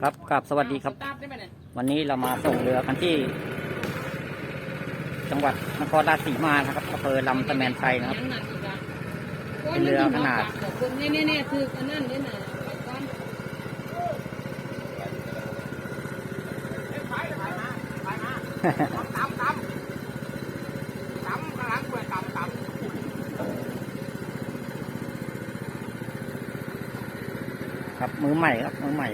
ครับกับสวัสดีครับสตาร์ทได้ไหมเนี่ยวันนี้เรามาส่งเรือกันที่ จังหวัดนครราชสีมานะครับอำเภอลำตะแมนไทยนะครับยังหนักอีกอะเป็นเรือขนาดคนเนี่ยเนี่ยเนี่ยคืออันนั้นเนี่ยนะไปก่อน ครับ มือใหม่ครับ มือใหม่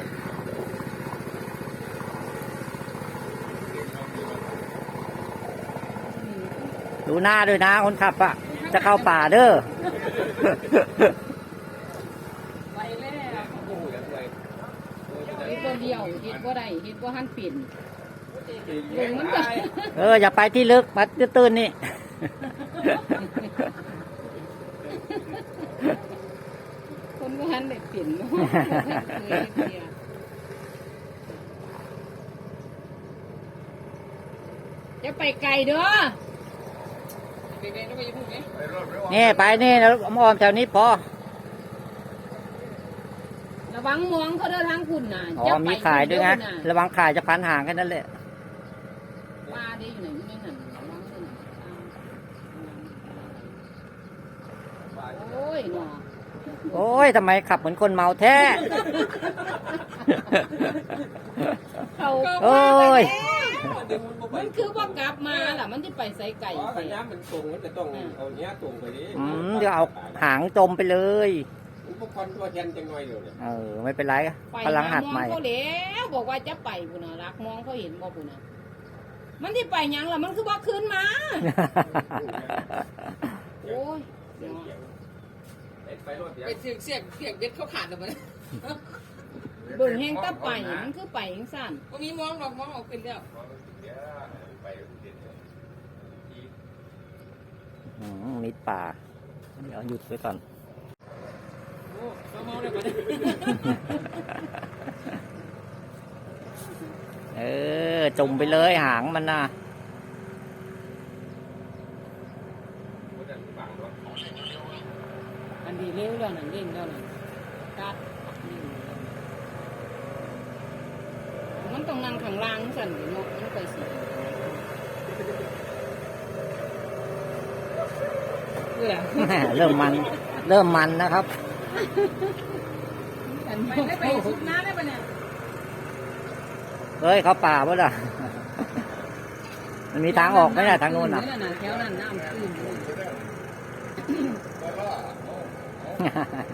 ดูหน้าด้วยนะคนขับอะ จะเข้าป่าเด้อไปแล้วเฮ็ดบ่เดียวเฮ็ดบ่ได้เฮ็ดบ่หันปิ่นลงมันก็เออ อย่าไปที่ลึกมาตื้นๆนี่ คนบ่หันได้ปิ่นเนาะเคยเฮ็ดเดียวอย่าไปไกลเด้อไปไกลแล้วไปอย่าพูดไงนี่ไปนี่แล้วออมๆแถวนี้พอ ระวังมองเขาเด้อทางคุณน่ะอ๋ออย่าไปมีขายด้วยนะเอระวังขายจะพันห่างแค่นั้นแหละปลาได้อยู่ไหนอยู่ในนั้นระวังด้วยนะโอ้ยหนอ โอ้ยทำไมขับเหมือนคนเมาแท้ เขาโอ้ย มันคือว่ากลับมาล่ะ มันจะไปใส่ไก่อ๋อไปสัญญาณมันตรงมันจะต้องเอาเนี้ยตรงไปดิอืมเดี๋ยวเอาหางจมไปเลย อุปกรณ์ตัวแทนจังหน่อยเดียวเนี่ยเออ ไม่เป็นไรไปพลังหัดมองใหม่ เขาแล้วบอกว่าจะไปปุ่นน่ะรักมองเขาเห็นบ่ปุ่นน่ะมันที่ไปหยังล่ะมันคือว่าคืนมา โอ้ยเสียงเสียงเอ็ด ไปรถเสียงไปเสียงเสียงเสียงเบ็ดเขาขาดแล้วมันเบิ่งแห้งตะไปมันคือไปจังสั่นวันนี้มองดอกมองออกเป็นแล้วเดี๋ยวไปเดี๋ยวอืมมิดป่าเดี๋ยวหยุดไว้ก่อน โอ้เขาเมาเลยมันเออ จมไปเลยหางมันนะ อันดี เร็วแล้วนั่นเร่งแล้วนั่นกัดเร่งแล้วมันต้องนั่งข้างล่างสั่นเนาะมันไปสิเพื่อแหม่เริ่มมัน เริ่มมันนะครับไปได้ไปสุดน้ำได้ปะเนี่ยเฮ้ยเขาป่าปะล่ะมันมีทางออกไหมเนี่ยทางโน้นอะแถวนั้นน้ำขึ้น เลย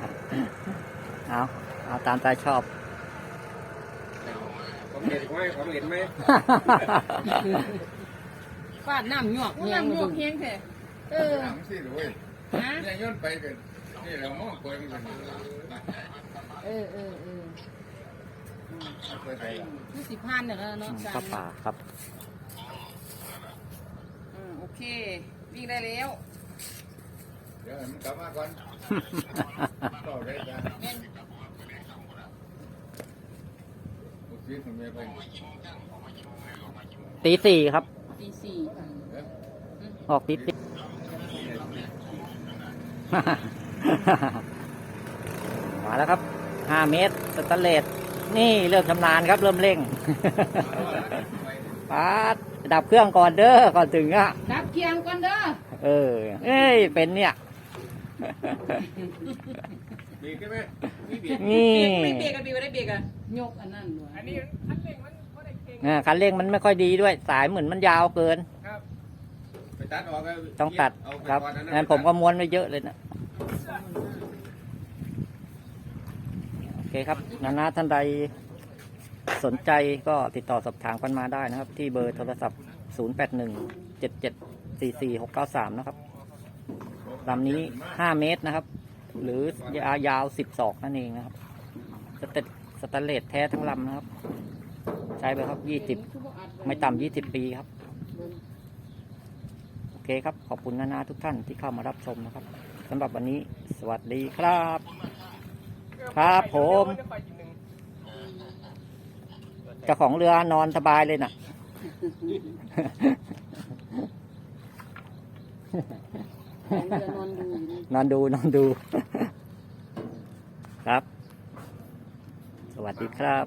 เอาเอาตามใจชอบผมเห็นไหมผมเห็นไหมฟาดน้ำหยวกมันเฮียนั่งงมาบวดูกเฮียงแท้เออถามสิเลยฮะเนี่ยย้อนไปกันนี่เรามองคอยมันกันเออเออเออคอยไปละคือสิพันเนี่ยเนาะเข้าป่าครับอืมโอเค วิ่งได้แล้วเดี๋ยวให้มันกลับมาก่อนก็ได้จ้ะบุกซีทำไมไปตีสี่ครับ ตีสี่เอ๊ะออกตีสี่มาแล้วครับห้าเมตรสแตนเลสนี่เริ่มชำนาญครับ เริ่มเร่งปาดดับเครื่องก่อนเด้อก่อนถึงอะดับเคียงก่อนเด้อเออ เอ้ยเป็นเนี่ย มีใช่ไหมมีเบียดนี่ไม่เบรกกันดีกว่าได้เบรกอะยกอันนั้นด้วยอันนี้คันเร่งมันก็ได้เก่งอ่าคันเร่งมันไม่ค่อยดีด้วย สายเหมือนมันยาวเกิน ครับไปตัดออกก็ต้องตัดเอาไปครับก่อนนะงั้นผมก็ม้วนไว้เยอะเลยนะโอเคครับนานาท่านใดสนใจก็ติดต่อสอบถามกันมาได้นะครับ ที่เบอร์โทรศัพท์ 081 77 44 693 นะครับ ลำนี้ 5 เมตรนะครับ หรือยายาว10ศอกนั่นเองนะครับ สเตสแตนเลสแท้ทั้งลำนะครับ ใช้ไปครับ 20 ไม่ต่ำ 20 ปีครับ โอเคครับ ขอบคุณนานาทุกท่านที่เข้ามารับชมนะครับสำหรับวันนี้สวัสดีครับ ครับผมเจ้าของเรือนอนสบายเลยน่ะ นอนดูอยู่นี่นอนดูนอนดู ครับ สวัสดีครับ